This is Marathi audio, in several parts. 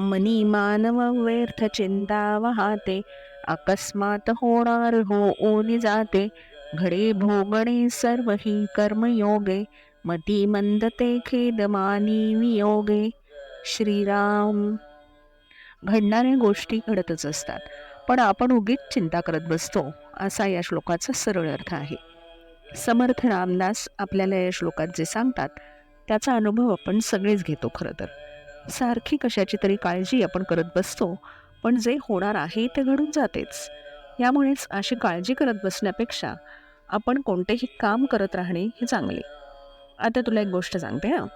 मनी मानव व्यर्थ चिंता वाहते अकस्मात होणार हो ओनी जाते घडे भोगणे सर्व ही कर्मयोगे मती मंदते खेद मानी वियोगे। श्रीराम घडणाऱ्या गोष्टी घडतच असतात पण आपण उगीच चिंता करत बसतो असा या श्लोकाचा सरळ अर्थ आहे. समर्थ रामदास आपल्याला या श्लोकात जे सांगतात त्याचा अनुभव आपण सगळेच घेतो खरं तर. सारखी कशाची तरी काळजी आपण करत बसतो पण जे होणार आहे ते घडून जातेच. यामुळेच अशी काळजी करत बसण्यापेक्षा आपण कोणतेही काम करत राहणे हे चांगले. आता तुला एक गोष्ट सांगते हां.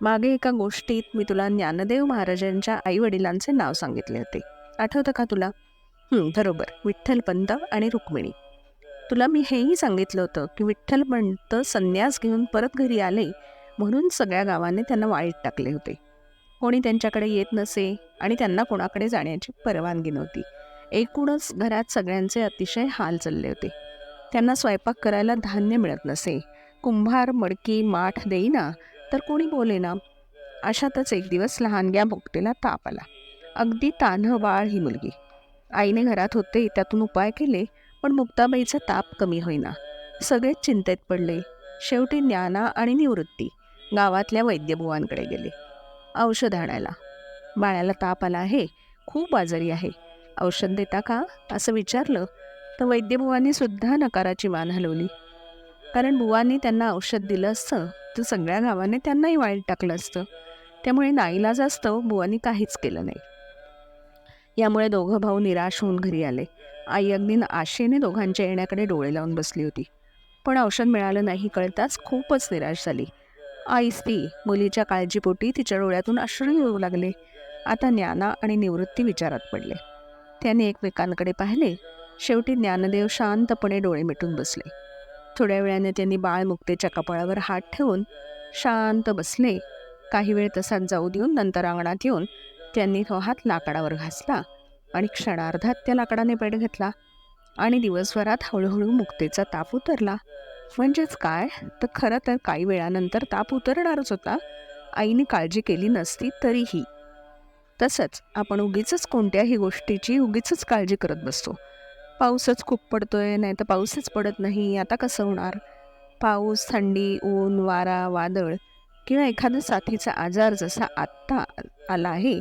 मागे एका गोष्टीत मी तुला ज्ञानदेव महाराजांच्या आईवडिलांचे नाव सांगितले होते. आठवतं का तुला? बरोबर. विठ्ठलपंत आणि रुक्मिणी. तुला मी हेही सांगितलं होतं की विठ्ठलपंत संन्यास घेऊन परत घरी आले म्हणून सगळ्या गावाने त्यांना वाईट टाकले होते. कोणी त्यांच्याकडे येत नसे आणि त्यांना कोणाकडे जाण्याची परवानगी नव्हती. एकूणच घरात सगळ्यांचे अतिशय हाल चालले होते. त्यांना स्वयंपाक करायला धान्य मिळत नसे. कुंभार मडकी माठ देईना तर कोणी बोलेना? अशातच एक दिवस लहानग्या भोगतेला ताप आला. अगदी तान्ह बाळ ही मुलगी. आईने घरात होते त्यातून उपाय केले पण मुक्ताबाईचा ताप कमी होईना. सगळेच चिंतेत पडले. शेवटी ज्ञाना आणि निवृत्ती गावातल्या वैद्यबुवांकडे गेले. औषध आणायला. बाळाला ताप आला आहे खूप आजारी आहे. औषध देता का? असं विचारलं तर वैद्यबुवांनी सुद्धा नकाराची मान हलवली. कारण बुवांनी त्यांना औषध दिलं असतं तर सगळ्या गावाने त्यांनाही वाईट टाकलं असतं. त्यामुळे नाईलाज असतं बुवांनी काहीच केलं नाही. यामुळे दोघं भाऊ निराश होऊन घरी आले. आई अगदी आशेने दोघांच्या येण्याकडे डोळे लावून बसली होती. पण औषध मिळालं नाही कळताच खूपच निराश झाली. आईस ती मुलीच्या काळजीपोटी तिच्या डोळ्यातून अश्रू येऊ लागले. आता ज्ञाना आणि निवृत्ती विचारात पडले. त्याने एकमेकांकडे पाहिले. शेवटी ज्ञानदेव शांतपणे डोळे मिटून बसले. थोड्या वेळाने त्यांनी बाळमुक्तेच्या कपाळावर हात ठेवून शांत बसले. काही वेळ तसाच जाऊ देऊन नंतर अंगणात येऊन त्यांनी तो हात लाकडावर घासला आणि क्षणार्धात त्या लाकडाने पेट घेतला आणि दिवसभरात हळूहळू मुक्तेचा ताप उतरला. म्हणजेच काय? तर खरं तर काही वेळानंतर ताप उतरणारच होता. आईने काळजी केली नसती तरीही. तसंच आपण उगीच कोणत्याही गोष्टीची उगीच काळजी करत बसतो. पाऊसच खूप पडतोय नाही तर पाऊसच पडत नाही आता कसं होणार? पाऊस थंडी ऊन वारा वादळ किंवा एखादा साथीचा आजार जसा आत्ता आला आहे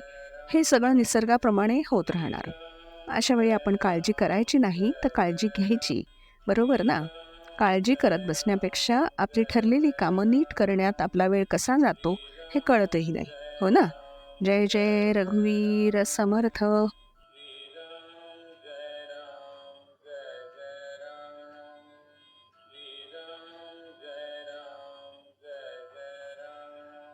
हे सगळं निसर्गाप्रमाणे होत राहणार. अशा वेळी आपण काळजी करायची नाही तर काळजी घ्यायची. बरोबर ना? काळजी करत बसण्यापेक्षा आपली ठरलेली कामं नीट करण्यात आपला वेळ कसा जातो हे कळतही नाही. हो ना? जय जय रघुवीर समर्थ.